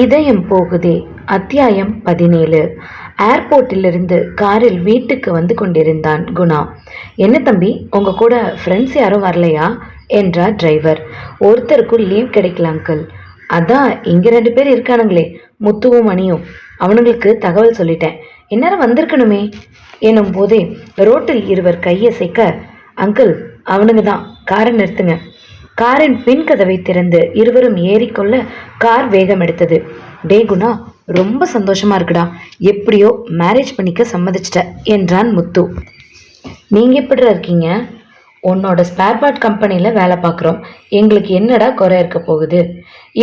இதயம் போகுதே. அத்தியாயம் பதினேழு. ஏர்போர்ட்டிலிருந்து காரில் வீட்டுக்கு வந்து கொண்டிருந்தான் குணா. என்ன தம்பி உங்க கூட ஃப்ரெண்ட்ஸ் யாரும் வரலையா? என்றார் டிரைவர் ஒருத்தருக்கும் லீவ் கிடைக்கல அங்கிள் அதான் இங்க ரெண்டு பேர் இருக்கானுங்களே முத்துவும் மணியும். அவனுங்களுக்கு தகவல் சொல்லிட்டேன். இந்நேரம் வந்திருக்கணுமே? எனும் போதே ரோட்டில் இருவர் கையசைக்க அங்கிள் அவனுங்க தான். காரை நிறுத்துங்க. காரின் பின் கதவை திறந்து இருவரும் ஏறிக்கொள்ள கார் வேகம் எடுத்தது. டே குணா ரொம்ப சந்தோஷமா இருக்குடா. எப்படியோ மேரேஜ் பண்ணிக்க சம்மதிச்சிட்ட என்றான் முத்து. நீங்க எப்படி இருக்கீங்க? உன்னோட ஸ்பேர் பார்ட் கம்பெனியில் வேலை பார்க்குறோம். எங்களுக்கு என்னடா குறை இருக்க போகுது?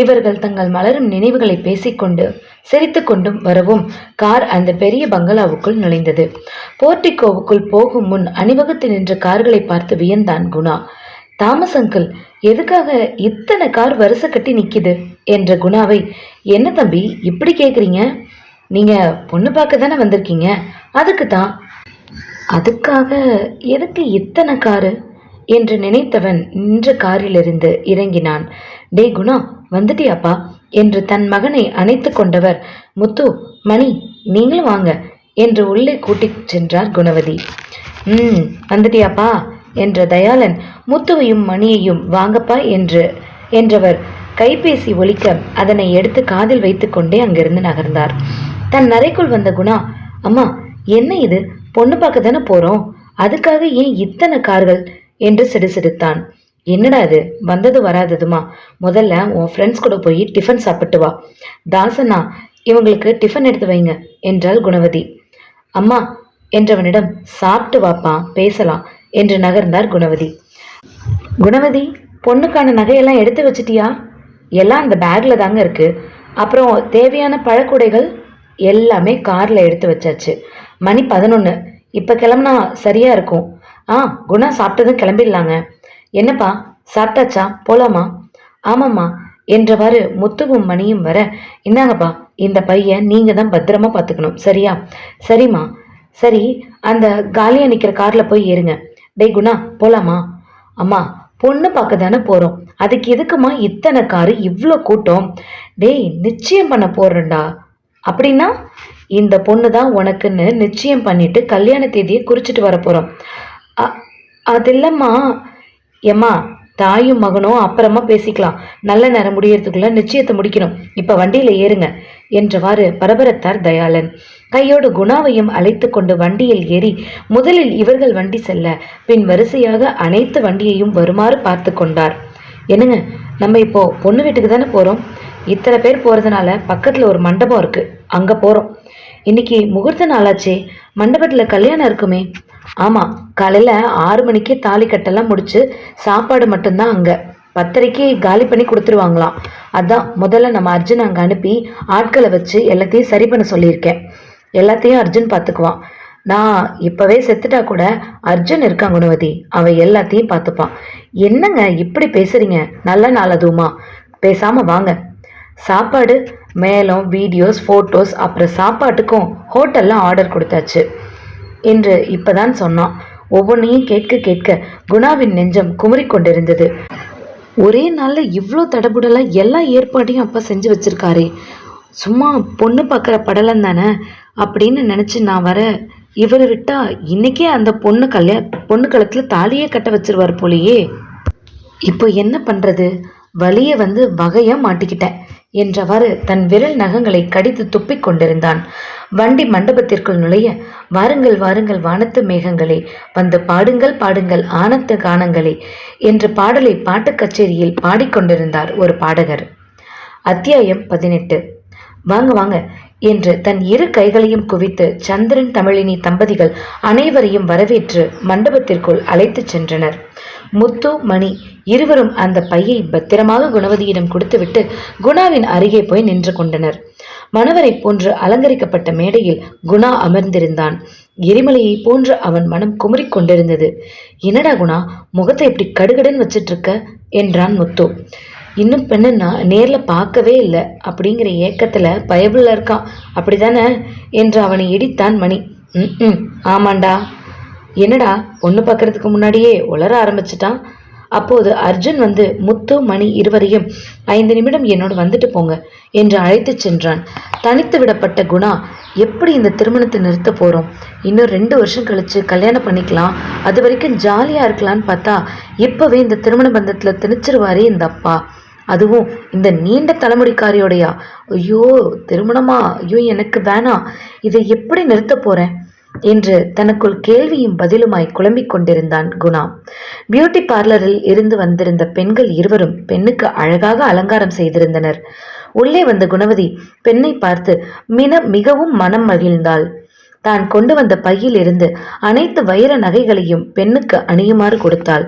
இவர்கள் தங்கள் மலரும் நினைவுகளை பேசிக்கொண்டு சிரித்து கொண்டும் வரவும் கார் அந்த பெரிய பங்களாவுக்குள் நுழைந்தது. போர்டிகோவுக்குள் போகும் முன் அணிவகுத்து நின்ற கார்களை பார்த்து வியந்தான் குணா. தாமஸ் அங்கிள் எதுக்காக இத்தனை கார் வரிசை கட்டி நிற்கிது என்ற குணாவை என்ன தம்பி இப்படி கேட்குறீங்க நீங்கள் பொண்ணு பார்க்க தானே வந்திருக்கீங்க? அதுக்கு தான் அதுக்காக எதுக்கு இத்தனை காரு? என்று நினைத்தவன் நின்ற காரிலிருந்து இறங்கினான். டே குணா வந்துட்டியாப்பா? என்று தன் மகனை அணைத்து கொண்டவர் முத்து மணி நீங்களும் வாங்க என்று உள்ளே கூட்டிச் சென்றார் குணவதி. ம் வந்துட்டியாப்பா. என்ற தயாளன் முத்துவையும் மணியையும் வாங்கப்பா என்று என்றவர் கைபேசி ஒலிக்க அதனை எடுத்து காதில் வைத்துக்கொண்டே அங்கிருந்து நகர்ந்தார். தன் அறைக்குள் வந்த குணா அம்மா என்ன இது? பொண்ணு பார்க்க தானே போறோம்? அதுக்காக ஏன் இத்தனை கார்கள்? என்று சிடுசிடுத்தான். என்னடா இது? வந்தது வராததுமா? முதல்ல உன் ஃப்ரெண்ட்ஸ் கூட போய் டிஃபன் சாப்பிட்டு வா. தாசனா இவங்களுக்கு டிஃபன் எடுத்து வைங்க என்றாள் குணவதி. அம்மா என்றவனிடம் சாப்பிட்டு வாப்பா பேசலாம். என்று நகர்ந்தார் குணவதி. குணவதி பொண்ணுக்கான நகையெல்லாம் எடுத்து வச்சிட்டியா? எல்லாம் அந்த பேக்ல தாங்க இருக்கு. அப்புறம் தேவையான பழக்குடைகள் எல்லாமே கார்ல எடுத்து வச்சாச்சு. மணி பதினொன்று இப்போ கிளம்புனா சரியா இருக்கும். ஆ குணா சாப்பிட்டதும் கிளம்பிடலாங்க. என்னப்பா சாப்பிட்டாச்சா? போலாமா? ஆமாம்மா என்றவாறு முத்துவும் மணியும் வர இந்தாங்கப்பா இந்த பையன் நீங்கள் தான் பத்திரமா பார்த்துக்கணும். சரியா? சரிம்மா. சரி அந்த காலியாக நிற்கிற காரில் போய் ஏறுங்க. டேய் குணா போலாமா? அம்மா பொண்ணு பார்க்க தானே போகிறோம் அதுக்கு எதுக்குமா இத்தனை காரு இவ்வளோ கூட்டம்? டேய் நிச்சயம் பண்ண போறேன்டா. அப்படின்னா இந்த பொண்ணு தான் உனக்குன்னு நிச்சயம் பண்ணிட்டு கல்யாண தேதியை குறிச்சிட்டு வர போகிறோம் அ- அது இல்லைம்மா. ஏம்மா தாயும் மகனும் அப்புறமா பேசிக்கலாம். நல்ல நேரம் முடியறதுக்குள்ள நிச்சயத்தை முடிக்கணும். இப்ப வண்டியில ஏறுங்க என்றவாறு பரபரத்தார் தயாளன். கையோடு குணாவையும் அழைத்து கொண்டு வண்டியில் ஏறி முதலில் இவர்கள் வண்டி செல்ல பின் வரிசையாக அனைத்து வண்டியையும் வருமாறு பார்த்து கொண்டார். என்னங்க நம்ம இப்போ பொண்ணு வீட்டுக்கு தானே போறோம்? இத்தனை பேர் போறதுனால பக்கத்துல ஒரு மண்டபம் இருக்கு அங்க போறோம். இன்னைக்கு முகூர்த்த நாளாச்சே மண்டபத்தில் கல்யாணம் இருக்குமே. ஆமா காலையில் ஆறு மணிக்கே தாலி கட்டெல்லாம் முடிச்சு சாப்பாடு மட்டும்தான் அங்கே. பத்தரைக்கு காலி பண்ணி கொடுத்துருவாங்களாம். அதான் முதல்ல நம்ம அர்ஜுன் அங்கே அனுப்பி ஆட்களை வச்சு எல்லாத்தையும் சரி பண்ண சொல்லியிருக்கேன். எல்லாத்தையும் அர்ஜுன் பார்த்துக்குவான். நான் இப்போவே செத்துட்டா கூட அர்ஜுன் இருக்கான் குணவதி. அவன் எல்லாத்தையும் பார்த்துப்பான். என்னங்க இப்படி பேசுறீங்க? நல்ல நாள் அதுவுமா. பேசாமல் வாங்க. சாப்பாடு மேலும் வீடியோஸ் ஃபோட்டோஸ் அப்புறம் சாப்பாட்டுக்கும் ஹோட்டலில் ஆர்டர் கொடுத்தாச்சு. என்று இப்போதான் சொன்னான். ஒவ்வொன்றையும் கேட்க கேட்க குணாவின் நெஞ்சம் குமரி கொண்டிருந்தது. ஒரே நாளில் இவ்வளோ தடபுடலாக எல்லா ஏற்பாட்டையும் அப்பா செஞ்சு வச்சிருக்காரே. சும்மா பொண்ணு பார்க்குற படலம் தானே அப்படின்னு நினச்சி நான் வர இவர் விட்டா இன்றைக்கே அந்த பொண்ணு கல்யாண பொண்ணு கழுத்தில் தாலியே கட்ட வச்சிருவார் போலையே. இப்போ என்ன பண்ணுறது வலிய வந்து வகையா மாட்டிக்கிட்டேன் என்றவாறு தன் விரல் நகங்களை கடித்து துப்பிக் கொண்டிருந்தான். வண்டி மண்டபத்திற்குள் நுழைய வாருங்கள் வாருங்கள் வானத்து மேகங்களே வந்து பாடுங்கள் பாடுங்கள் ஆனந்த கானங்களே என்ற பாடலை பாட்டுக் கச்சேரியில் பாடிக்கொண்டிருந்தார் ஒரு பாடகர். அத்தியாயம் பதினெட்டு. வாங்க வாங்க என்று தன் இரு கைகளையும் குவித்து சந்திரன் தமிழினி தம்பதிகள் அனைவரையும் வரவேற்று மண்டபத்திற்குள் அழைத்துச் சென்றனர். முத்து மணி இருவரும் அந்த பையை பத்திரமாக குணவதியிடம் கொடுத்துவிட்டு குணாவின் அருகே போய் நின்று கொண்டனர். மணவரை போன்று அலங்கரிக்கப்பட்ட மேடையில் குணா அமர்ந்திருந்தான். எரிமலையை போன்று அவன் மனம் குமரிக் கொண்டிருந்தது. என்னடா குணா முகத்தை இப்படி கடுகடுன்னு வச்சிட்டு இருக்க என்றான் முத்து. இன்னும் பெண்ணுன்னா நேரில் நேர்ல பார்க்கவே இல்லை. அப்படிங்கிற ஏக்கத்துல பயபுள்ள இருக்கான் அப்படிதானே? என்று அவனை இடித்தான் மணி. ம் ஆமாண்டா. என்னடா பொண்ணு பார்க்கறதுக்கு முன்னாடியே உளர ஆரம்பிச்சிட்டான். அப்போது அர்ஜுன் வந்து முத்து மணி இருவரையும் ஐந்து நிமிடம் என்னோடு வந்துட்டு போங்க என்று அழைத்துச் சென்றான். தனித்து விடப்பட்ட குணா எப்படி இந்த திருமணத்தை நிறுத்த போகிறோம் இன்னும் ரெண்டு வருஷம் கழித்து கல்யாணம் பண்ணிக்கலாம். அது வரைக்கும் ஜாலியாக இருக்கலாம்னு பார்த்தா இப்போவே இந்த திருமண பந்தத்தில் திணிச்சிருவாரே இந்த அப்பா. அதுவும் இந்த நீண்ட தலைமுடிக்காரியோடையா? ஐயோ திருமணமா? ஐயோ எனக்கு வேணாம். இதை எப்படி நிறுத்த போகிறேன் என்று தனக்குள் கேள்வியும் பதிலுமாய் குழம்பிக் கொண்டிருந்தான் குணா. பியூட்டி பார்லரில் இருந்து வந்திருந்த பெண்கள் இருவரும் பெண்ணுக்கு அழகாக அலங்காரம் செய்திருந்தனர். உள்ளே வந்த குணவதி பெண்ணை பார்த்து மின மிகவும் மனம் மகிழ்ந்தாள். தான் கொண்டு வந்த பையில் இருந்து அனைத்து வைர நகைகளையும் பெண்ணுக்கு அணியுமாறு கொடுத்தாள்.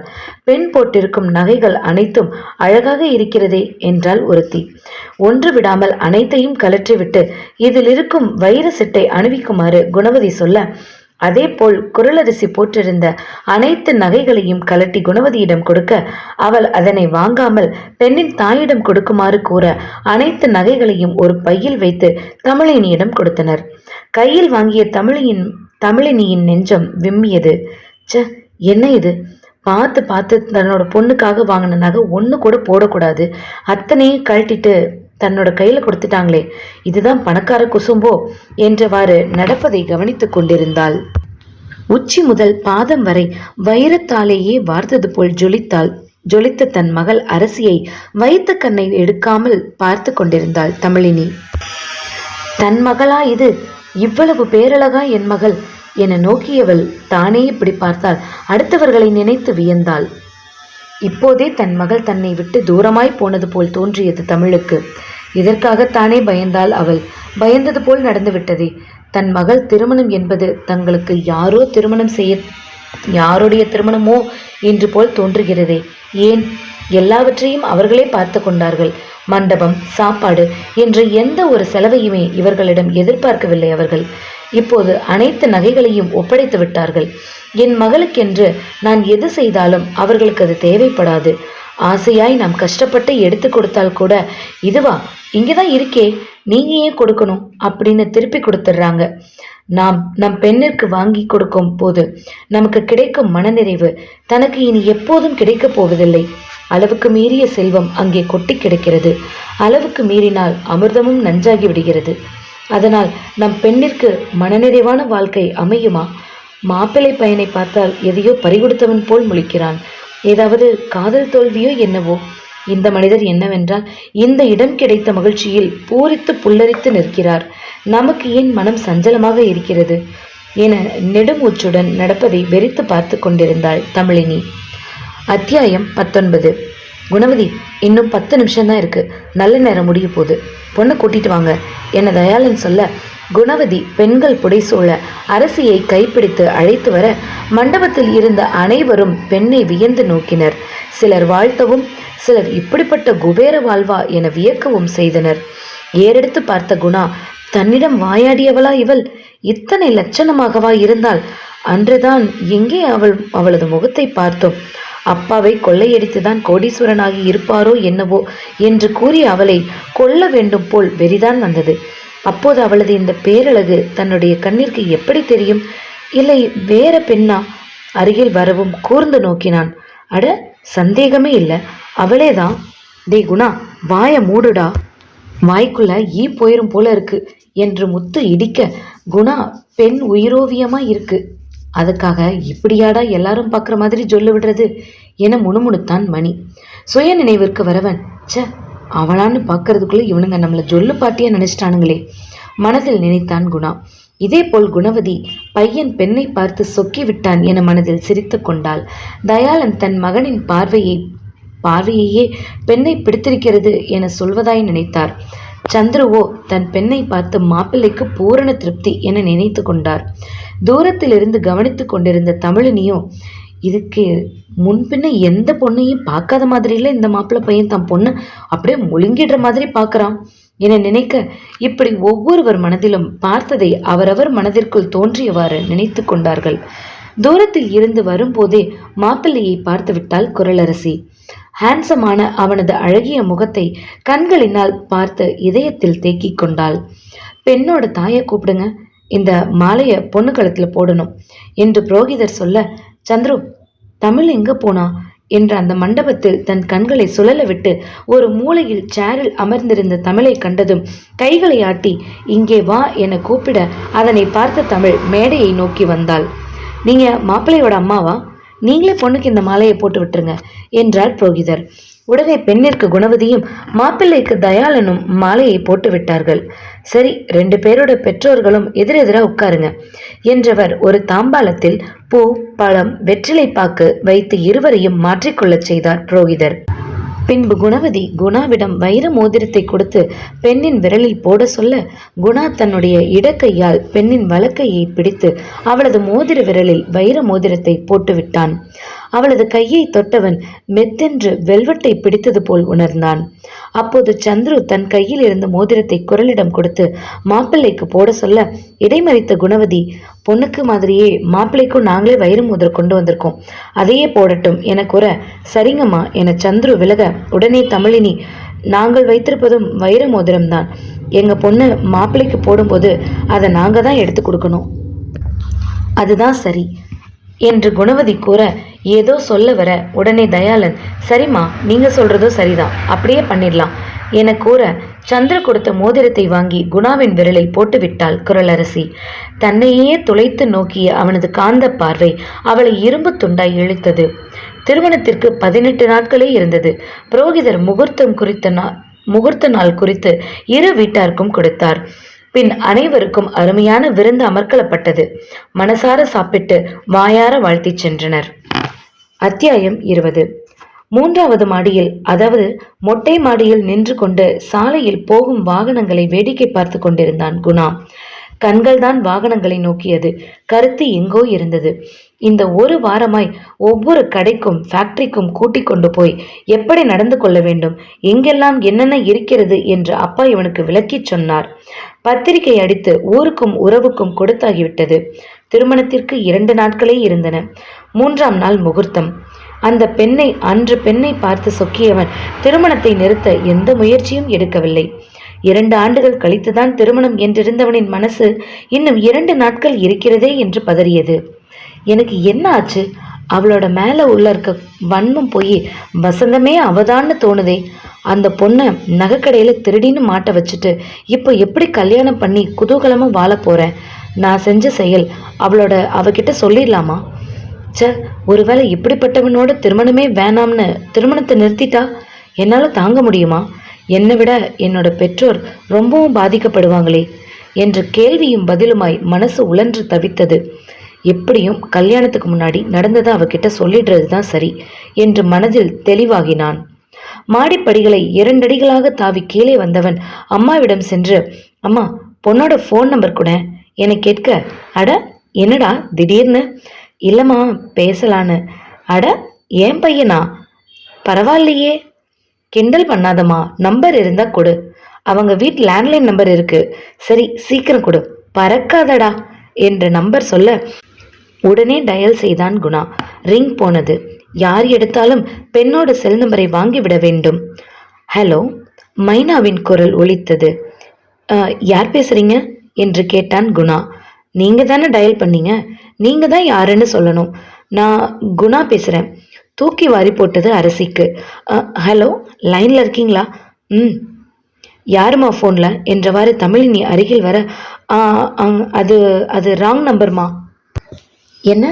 பெண் போட்டிருக்கும் நகைகள் அனைத்தும் அழகாக இருக்கிறதே என்றாள் ஒருத்தி. ஒன்று விடாமல் அனைத்தையும் கலற்றிவிட்டு இதில் இருக்கும் வைர சிட்டை அணிவிக்குமாறு குணவதி சொல்ல அதேபோல் குரலரிசி போட்டிருந்த அனைத்து நகைகளையும் கலட்டி குணவதியிடம் கொடுக்க அவள் அதனை வாங்காமல் பெண்ணின் தாயிடம் கொடுக்குமாறு கூற அனைத்து நகைகளையும் ஒரு பையில் வைத்து தமிழினியிடம் கொடுத்தனர். கையில் வாங்கிய தமிழியின் தமிழினியின் நெஞ்சம் விம்மியது. ச்ச என்ன இது? பார்த்து பார்த்து தன்னோட பொண்ணுக்காக வாங்கின நகை ஒன்று கூட போடக்கூடாது. அத்தனையும் கழட்டிட்டு தன்னோட கையில் கொடுத்துட்டாங்களே. இதுதான் பணக்கார குசும்போ என்றவாறு நடப்பதை கவனித்து கொண்டிருந்தாள். உச்சி முதல் பாதம் வரை வைரத்தாலேயே வார்த்தது போல் ஜொலித்தாள். ஜொலித்த தன் மகள் அரசியை வைத்த கண்ணை எடுக்காமல் பார்த்து கொண்டிருந்தாள் தமிழினி. தன் மகளா இது? இவ்வளவு பேரழகா என் மகள்? என நோக்கியவள் தானே இப்படி பார்த்தால் அடுத்தவர்களை நினைத்து வியந்தாள். இப்போதே தன் மகள் தன்னை விட்டு தூரமாய் போனது போல் தோன்றியது தமிழுக்கு. இதற்காகத்தானே பயந்தாள் அவள். பயந்தது போல் நடந்துவிட்டதே தன் மகள் திருமணம் என்பது தங்களுக்கு யாரோ திருமணம் செய்ய யாருடைய திருமணமோ என்று போல் தோன்றுகிறதே. ஏன்? எல்லாவற்றையும் அவர்களே பார்த்து கொண்டார்கள். மண்டபம் சாப்பாடு என்ற எந்த ஒரு செலவையுமே இவர்களிடம் எதிர்பார்க்கவில்லை அவர்கள். இப்போது அனைத்து நகைகளையும் ஒப்படைத்து விட்டார்கள். என் மகளுக்கென்று நான் எது செய்தாலும் அவர்களுக்கு அது தேவைப்படாது. ஆசையாய் நாம் கஷ்டப்பட்டு எடுத்து கொடுத்தால் கூட இதுவா இங்கே தான் இருக்கே நீங்க ஏன் கொடுக்கணும்? அப்படின்னு திருப்பி கொடுத்துட்றாங்க. நாம் நம் பெண்ணிற்கு வாங்கி கொடுக்கும் போது நமக்கு கிடைக்கும் மனநிறைவு தனக்கு இனி எப்போதும் கிடைக்கப் போவதில்லை. அளவுக்கு மீறிய செல்வம் அங்கே கொட்டி கிடக்கிறது. அளவுக்கு மீறினால் அமிர்தமும் நஞ்சாகி விடுகிறது. அதனால் நம் பெண்ணிற்கு மனநிறைவான வாழ்க்கை அமையுமா? மாப்பிள்ளை பையனை பார்த்தால் எதையோ பறிகொடுத்தவன் போல் முழிக்கிறான். ஏதாவது காதல் தோல்வியோ என்னவோ? இந்த மனிதர் என்னவென்றால் இந்த இடம் கிடைத்த மகிழ்ச்சியில் பூரித்து புல்லரித்து நிற்கிறார். நமக்கு ஏன் மனம் சஞ்சலமாக இருக்கிறது? என நெடுமூச்சுடன் நடப்பதை வெறித்து பார்த்து கொண்டிருந்தாள் தமிழினி. அத்தியாயம் பத்தொன்பது. குணவதி இன்னும் பத்து நிமிஷம்தான் இருக்கு. நல்ல நேரம் முடிய போகுது. பொண்ணை கூட்டிட்டு வாங்க. என்ன தயாளன் சொல்ல குணவதி பெண்கள் புடைசூழ அரசியை கைப்பிடித்து அழைத்து வர மண்டபத்தில் இருந்த அனைவரும் பெண்ணை வியந்து நோக்கினர். சிலர் வாழ்த்தவும் சிலர் இப்படிப்பட்ட குபேர வாழ்வா என வியக்கவும் செய்தனர். ஏறெடுத்து பார்த்த குணா தன்னிடம் வாயாடியவளா இவள்? இத்தனை லட்சணமாகவா இருந்தால் அன்றுதான் எங்கே அவள் அவளது முகத்தை பார்த்தோம். அப்பாவை கொள்ளையடித்துதான் கோடீஸ்வரனாகி இருப்பாரோ என்னவோ என்று கூறி அவளை கொல்ல வேண்டும் போல் வெறிதான் வந்தது. அப்போது அவளது இந்த பேரழகு தன்னுடைய கண்ணிற்கு எப்படி தெரியும்? இல்லை வேற பெண்ணா? அருகில் வரவும் கூர்ந்து நோக்கினான். அட சந்தேகமே இல்லை. அவளேதான் டே குணா வாய மூடுடா. வாய்க்குள்ள ஈ போயிரும் போல இருக்கு என்று முத்து இடிக்க குணா பெண் உயிரோவியமா இருக்கு. அதுக்காக இப்படியாடா எல்லாரும் பார்க்குற மாதிரி சொல்லு விடுறது என முணுமுணுத்தான் மணி. சுய நினைவிற்கு வரவன் ச அவளான்னு பார்க்கறதுக்குள்ளே இவனுங்க நம்மளை ஜொல்லு பாட்டியா நினைச்சிட்டானுங்களே. மனதில் நினைத்தான் குணா. இதேபோல் குணவதி பையன் பெண்ணை பார்த்து சொக்கி விட்டான் என மனதில் சிரித்து கொண்டாள். தயாளன் தன் மகனின் பார்வையை பார்வையையே பெண்ணை பிடித்திருக்கிறது என சொல்வதாய் நினைத்தார். சந்துருவோ தன் பெண்ணை பார்த்து மாப்பிள்ளைக்கு பூரண திருப்தி என நினைத்து கொண்டார். தூரத்திலிருந்து கவனித்து கொண்டிருந்த தமிழினியும் இதுக்கு முன்பின்ன எந்த பொண்ணையும் பார்க்காத மாதிரில இந்த மாப்பிள்ளை பையன் தன் பொண்ணு அப்படியே முழுங்கிடுற மாதிரி பார்க்கறான் என நினைக்க இப்படி ஒவ்வொருவர் மனதிலும் பார்த்ததை அவரவர் மனதிற்குள் தோன்றியவாறு நினைத்து கொண்டார்கள். தூரத்தில் இருந்து வரும்போதே மாப்பிள்ளையை பார்த்துவிட்டாள் குரலரசி. ஹேண்ட்ஸமான அவனது அழகிய முகத்தை கண்களினால் பார்த்து இதயத்தில் தேக்கிக் கொண்டாள். பெண்ணோட தாயை கூப்பிடுங்க இந்த மாலையை பொண்ணு கழுத்துல போடணும் என்று புரோகிதர் சொல்ல சந்துரு தமிழ் எங்க போனா? என்ற அந்த மண்டபத்தில் தன் கண்களை சுழல விட்டு ஒரு மூலையில் சேரில் அமர்ந்திருந்த தமிழை கண்டதும் கைகளை ஆட்டி இங்கே வா என கூப்பிட அதனை பார்த்த தமிழ் மேடையை நோக்கி வந்தாள். நீங்க மாப்பிள்ளையோட அம்மாவா? நீங்களே பொண்ணுக்கு இந்த மாலையை போட்டு விட்டுருங்க என்றார் புரோகிதர். உடனே பெண்ணிற்கு குணவதியும் மாப்பிள்ளைக்கு தயாளனும் மாலையை போட்டு விட்டார்கள். சரி ரெண்டு பேரோட பெற்றோர்களும் எதிரெதிரா உட்காருங்க என்றவர் ஒரு தாம்பாலத்தில் பூ பழம் வெற்றிலை பாக்கு வைத்து இருவரையும் மாற்றிக்கொள்ளச் செய்தார் புரோகிதர். பின்பு குணவதி குணாவிடம் வைர மோதிரத்தை கொடுத்து பெண்ணின் விரலில் போட சொல்ல குணா தன்னுடைய இடக்கையால் பெண்ணின் வலக்கையை பிடித்து அவளது மோதிர விரலில் வைர மோதிரத்தை போட்டுவிட்டான். அவளது கையை தொட்டவன் மெத்தென்று வெல்வெட்டை பிடித்தது போல் உணர்ந்தான். அப்போது சந்துரு தன் கையில் இருந்த மோதிரத்தை குரலிடம் கொடுத்து மாப்பிள்ளைக்கு போட சொல்ல இடைமறித்த குணவதி பொண்ணுக்கு மாதிரியே மாப்பிள்ளைக்கும் நாங்களே வயிறு மோதிரம் கொண்டு வந்திருக்கோம். அதையே போடட்டும் என கூற சரிங்கம்மா என சந்துரு விலக உடனே தமிழினி நாங்கள் வைத்திருப்பதும் வைர மோதிரம்தான். எங்க பொண்ணு மாப்பிள்ளைக்கு போடும்போது அதை நாங்க தான் எடுத்து கொடுக்கணும். அதுதான் சரி என்று குணவதி கூற ஏதோ சொல்ல வர உடனே தயாளன் சரிம்மா நீங்க சொல்றதோ சரிதான் அப்படியே பண்ணிடலாம் என கூற சந்திர கொடுத்த மோதிரத்தை வாங்கி குணாவின் விரலில் போட்டுவிட்டாள் குரலரசி. தன்னையே துளைத்து நோக்கிய அவனது காந்த பார்வை அவளை இரும்பு துண்டாய் இழுத்தது. திருமணத்திற்கு பதினெட்டு நாட்களே இருந்தது. புரோகிதர் முகூர்த்தம் குறித்த நா- முகூர்த்த நாள் குறித்து இரு வீட்டாருக்கும் கொடுத்தார். பின் அனைவருக்கும் அருமையான விருந்து அமர்க்கலப்பட்டது. மனசார சாப்பிட்டு வாயார வாழ்த்திச் சென்றனர். அத்தியாயம் இருபது. மூன்றாவது மாடியில் அதாவது மொட்டை மாடியில் நின்று கொண்டு சாலையில் போகும் வாகனங்களை வேடிக்கை பார்த்து கொண்டிருந்தான் குணா. கண்கள்தான் வாகனங்களை நோக்கியது. கருத்து எங்கோ இருந்தது. இந்த ஒரு வாரமாய் ஒவ்வொரு கடைக்கும் ஃபேக்டரிக்கும் கூட்டிக் கொண்டு போய் எப்படி நடந்து கொள்ள வேண்டும்? எங்கெல்லாம் என்னென்ன இருக்கிறது என்று அப்பா இவனுக்கு விளக்கிச் சொன்னார். பத்திரிகை அடித்து ஊருக்கும் உறவுக்கும் கொடுத்தாகிவிட்டது. திருமணத்திற்கு இரண்டு நாட்களே இருந்தன. மூன்றாம் நாள் முகூர்த்தம். அந்த பெண்ணை அன்று பெண்ணை பார்த்து சொக்கியவன் திருமணத்தை நிறுத்த எந்த முயற்சியும் எடுக்கவில்லை. இரண்டு ஆண்டுகள் கழித்துதான் திருமணம் என்றிருந்தவனின் மனசு இன்னும் இரண்டு நாட்கள் இருக்கிறதே என்று பதறியது. எனக்கு என்ன ஆச்சு? அவளோட மேலே உள்ள இருக்க வன்மம் போய் வசந்தமே அவதான்னு தோணுதே. அந்த பொண்ணை நகைக்கடையில் திருடின்னு மாட்ட வச்சுட்டு இப்போ எப்படி கல்யாணம் பண்ணி குதூகலமாக வாழ போகிறேன் நான் செஞ்ச செயல் அவளோட அவகிட்ட சொல்லிடலாமா? ச ஒருவேளை இப்படிப்பட்டவனோட திருமணமே வேணாம்னு திருமணத்தை நிறுத்திட்டா? என்னால் தாங்க முடியுமா? என்னை விட என்னோட பெற்றோர் ரொம்பவும் பாதிக்கப்படுவாங்களே என்ற கேள்வியும் பதிலுமாய் மனசு உழன்று தவித்தது. எப்படியும் கல்யாணத்துக்கு முன்னாடி நடந்ததை அவகிட்ட சொல்லிடுறது தான் சரி என்று மனதில் தெளிவாகினான். மாடிப்படிகளை இரண்டடிகளாக தாவி கீழே வந்தவன் அம்மாவிடம் சென்று அம்மா பொண்ணோட ஃபோன் நம்பர் கூட என கேட்க. அட என்னடா திடீர்னு? இல்லைம்மா பேசலான்னு. அட ஏன் பையனா? பரவாயில்லையே. கிண்டல் பண்ணாதம்மா நம்பர் இருந்தா கொடு. அவங்க வீட் லேண்ட்லைன் நம்பர் இருக்கு. சரி சீக்கிரம் கொடு. பறக்காதடா என்ற நம்பர் சொல்ல உடனே டயல் செய்தான் குணா. ரிங் போனது. யார் எடுத்தாலும் பெண்ணோட செல் நம்பரை வாங்கிவிட வேண்டும். ஹலோ மைனாவின் குரல் ஒலித்தது. யார் பேசுறீங்க? என்று கேட்டான் குணா. நீங்க தானே டயல் பண்ணீங்க? நீங்க தான் யாருன்னு சொல்லணும். நான் குணா பேசுறேன். தூக்கி வாரி போட்டது அரசிக்கு. ஹலோ லைனில் இருக்கீங்களா? ம். யாரும்மா ஃபோனில் என்றவாறு தமிழினி அருகில் வர அது அது ராங் நம்பர்மா என்ன?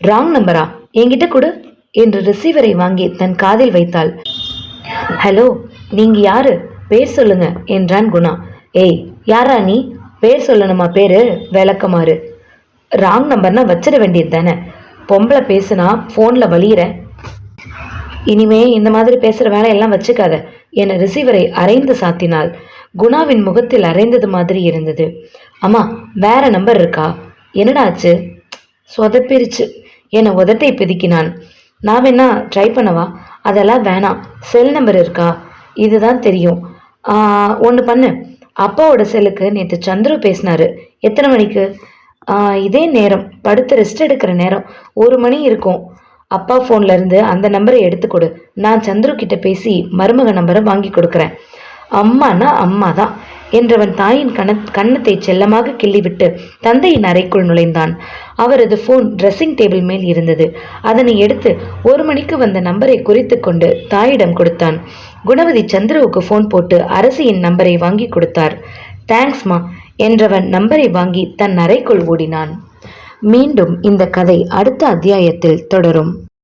ராங் நம்பரா என்கிட்ட கொடு என்று ரிசீவரை வாங்கி தன் காதில் வைத்தாள். ஹலோ நீங்கள் யாரு? பேர் சொல்லுங்க என்றான் குணா. ஏய் யாரா நீ? பேர் சொல்லணுமா பேரு? விளக்கமாறு. ராங் நம்பர்னா வச்சிட வேண்டியது தானே. பொம்பளை பேசுனா ஃபோனில் வலியிற இனிமே இந்த மாதிரி பேசுகிற வேலையெல்லாம் வச்சுக்காத. என ரிசீவரை அரைந்து சாத்தினாள். குணாவின் முகத்தில் அரைந்தது மாதிரி இருந்தது. அம்மா வேற நம்பர் இருக்கா? என்னடா ஆச்சு சொதப்பிருச்சு. என உதட்டை பிதுக்கினான். நான் வேணா ட்ரை பண்ணவா? அதெல்லாம் வேணாம். செல் நம்பர் இருக்கா? இதுதான் தெரியும். ஒன்று பண்ணு. அப்பாவோட செல்லுக்கு நேற்று சந்துரு பேசினாரு. எத்தனை மணிக்கு? இதே நேரம். படுத்து ரெஸ்ட் எடுக்கிற நேரம். ஒரு மணி இருக்கும். அப்பா ஃபோன்ல இருந்து அந்த நம்பரை எடுத்து கொடு. நான் சந்துரு கிட்ட பேசி மருமக நம்பரை வாங்கி கொடுக்குறேன். அம்மானா அம்மா தான் என்றவன் தாயின் கண கன்னத்தை செல்லமாக கிள்ளிவிட்டு தந்தையின் அறைக்குள் நுழைந்தான். அவரது ஃபோன் ட்ரெஸ்ஸிங் டேபிள் மேல் இருந்தது. அதனை எடுத்து ஒரு மணிக்கு வந்த நம்பரை குறித்து கொண்டு தாயிடம் கொடுத்தான். குணவதி சந்துருவுக்கு ஃபோன் போட்டு அரசியின் நம்பரை வாங்கி கொடுத்தார். தேங்க்ஸ்மா என்றவன் நம்பரை வாங்கி தன் அறைக்குள் ஓடினான். மீண்டும் இந்த கதை அடுத்த அத்தியாயத்தில் தொடரும்.